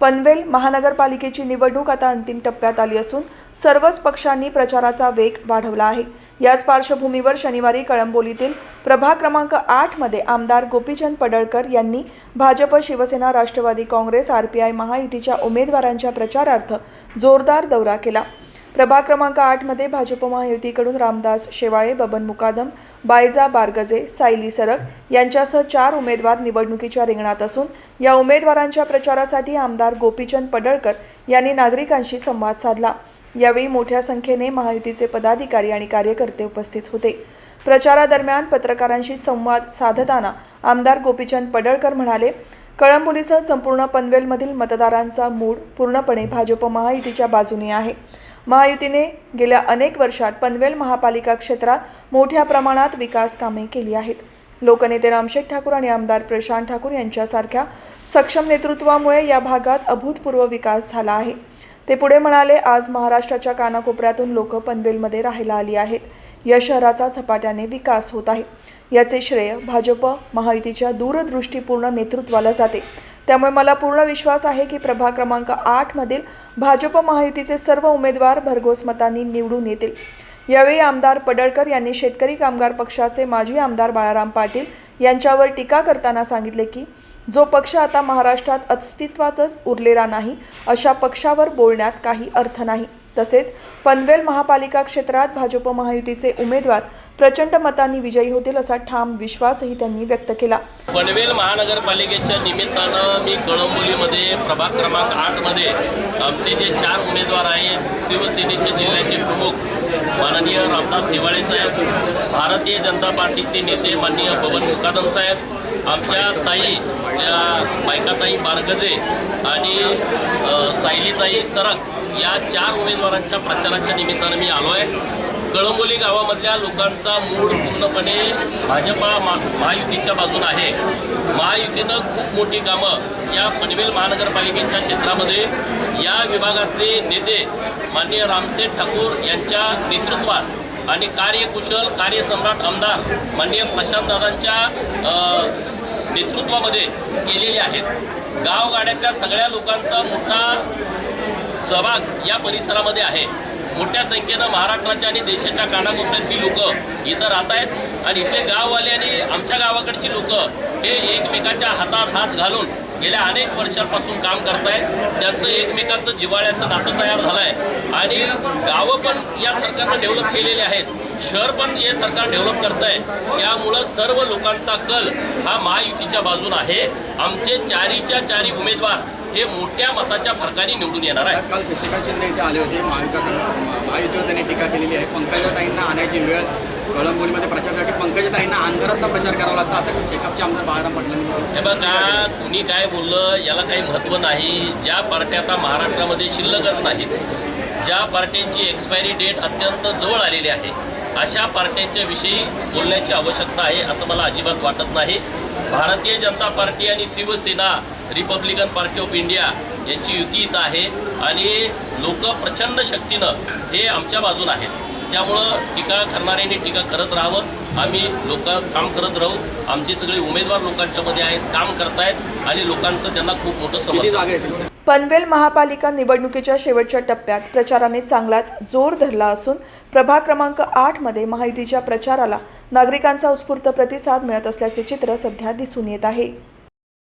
पनवेल महानगरपालिकेची निवडणूक आता अंतिम टप्प्यात आली असून सर्वच पक्षांनी प्रचाराचा वेग वाढवला आहे. याच पार्श्वभूमीवर शनिवारी कळंबोलीतील प्रभाग क्रमांक आठमध्ये आमदार गोपीचंद पडळकर यांनी Bhajap Shiv Sena Rashtrawadi Congress R P I महायुतीच्या उमेदवारांच्या प्रचारार्थ जोरदार दौरा केला. प्रभाग क्रमांक आठमध्ये भाजप महायुतीकडून रामदास शेवाळे बबन मुकादम बायजा बारगजे सायली सरग यांच्यासह चार उमेदवार निवडणुकीच्या रिंगणात असून या उमेदवारांच्या प्रचारासाठी आमदार गोपीचंद पडळकर यांनी नागरिकांशी संवाद साधला. यावेळी मोठ्या संख्येने महायुतीचे पदाधिकारी आणि कार्यकर्ते उपस्थित होते. प्रचारादरम्यान पत्रकारांशी संवाद साधताना आमदार गोपीचंद पडळकर म्हणाले कळंबोलीसह संपूर्ण पनवेलमधील मतदारांचा मूड पूर्णपणे भाजप महायुतीच्या बाजूने आहे. महायुतीने गेल्या अनेक वर्षात पनवेल महापालिका क्षेत्रात मोठ्या प्रमाणात विकास कामे केली आहेत. लोकनेते रामशेठ ठाकूर आणि आमदार प्रशांत ठाकूर यांच्यासारख्या सक्षम नेतृत्वामुळे या भागात अभूतपूर्व विकास झाला आहे. ते पुढे म्हणाले आज महाराष्ट्राच्या कानाकोपऱ्यातून लोक पनवेलमध्ये राहायला आली आहेत. या शहराचा झपाट्याने विकास होत आहे. याचे श्रेय भाजप महायुतीच्या दूरदृष्टीपूर्ण नेतृत्वाला जाते. त्यामुळे मला पूर्ण विश्वास आहे की प्रभाग क्रमांक आठमधील भाजप महायुतीचे सर्व उमेदवार भरघोस मतांनी निवडून येतील. यावेळी आमदार पडळकर यांनी शेतकरी कामगार पक्षाचे माजी आमदार बाळाराम पाटील यांच्यावर टीका करताना सांगितले की जो पक्ष आता महाराष्ट्रात अस्तित्वातच उरलेला नाही अशा पक्षावर बोलण्यात काही अर्थ नाही. तसेच पनवेल महापालिका क्षेत्रात भाजप महायुतीचे उमेदवार प्रचंड मतांनी विजयी होतील असा ठाम विश्वासही त्यांनी व्यक्त केला. पनवेल महानगरपालिकेच्या निमित्तानं मी कळंबोलीमध्ये प्रभाग क्रमांक आठमध्ये आमचे जे चार उमेदवार आहेत शिवसेनेचे जिल्ह्याचे प्रमुख माननीय रामदास हिवाळे साहेब भारतीय जनता पार्टीचे नेते माननीय पवन मुकादम साहेब आमच्या ताई या बायकाताई बारगजे आणि सायलीताई सरक या चार उमेदवारांच्या प्रचाराच्या निमित्तानं मी आलो आहे कळंबोली गावामधल्या लोकांचा मूड पूर्णपणे भाजपा मा महायुतीच्या बाजून आहे. महायुतीनं खूप मोठी कामं या पनवेल महानगरपालिकेच्या क्षेत्रामध्ये या विभागाचे नेते माननीय रामसेठ ठाकूर यांच्या नेतृत्वात आणि कार्यकुशल कार्यसम्राट आमदार माननीय प्रशांतदादांच्या नेतृत्वामध्ये केलेली आहेत. गावगाड्यातल्या सगळ्या लोकांचा मोठा सहभाग या परिसरामध्ये आहे. मोठ्या संख्येनं महाराष्ट्राच्या आणि देशाच्या कानाकोपऱ्यातली लोक इथं राहत आहेत. आणि इथले गाववाले आणि आमच्या गावाकडची लोक हे एकमेकाच्या हातात हात घालून गेल्या अनेक वर्षांपासून काम करतायत. त्यांचं एकमेकांचं जिव्हाळ्याचं नातं तयार झालं आहे आणि गावं पण या सरकारनं डेव्हलप केलेले आहेत. शहर पण हे सरकार डेव्हलप करत आहे त्यामुळं सर्व लोकांचा कल हा महायुतीच्या बाजून आहे. आमचे चारीच्या चारी उमेदवार हे मोठ्या मताच्या फरकाने निवडून येणार आहे. काल शशिकांत शिंदे इथे आले होते महाविकास महायुतीवर त्यांनी टीका केलेली आहे. पंकजाताईंना आणायची वेळ कळंबोलीमध्ये प्रचारासाठी पंकजाताईंना अंधारातला प्रचार करावा लागतो असं शेकापचे आमदार बाळाराम पाटलांनी म्हटलं. हे बघा कुणी काय बोललं याला काही महत्त्व नाही. ज्या पार्ट्या आता महाराष्ट्रामध्ये शिल्लकच नाहीत ज्या पार्ट्यांची एक्सपायरी डेट अत्यंत जवळ आलेली आहे अशा पार्ट्यांच्या विषयी बोलण्याची आवश्यकता आहे असं मला अजिबात वाटत नाही. भारतीय जनता पार्टी आणि Shiv Sena Republican Party of India यांची युती इथं आहे. आणि लोक प्रचंड शक्तीनं हे आमच्या बाजून आहेत. त्यामुळं टीका करणाऱ्यांनी टीका करत राहावं. आम्ही लोक काम करत राहू. आमचे सगळे उमेदवार लोकांच्यामध्ये आहेत काम करतायत. आणि लोकांचं त्यांना खूप मोठं समर्थन. पनवेल महापालिका निवडणुकीच्या शेवटच्या टप्प्यात प्रचाराने चांगलाच जोर धरला असून प्रभाग क्रमांक आठमध्ये महायुतीच्या प्रचाराला नागरिकांचा उत्स्फूर्त प्रतिसाद मिळत असल्याचे चित्र सध्या दिसून येत आहे.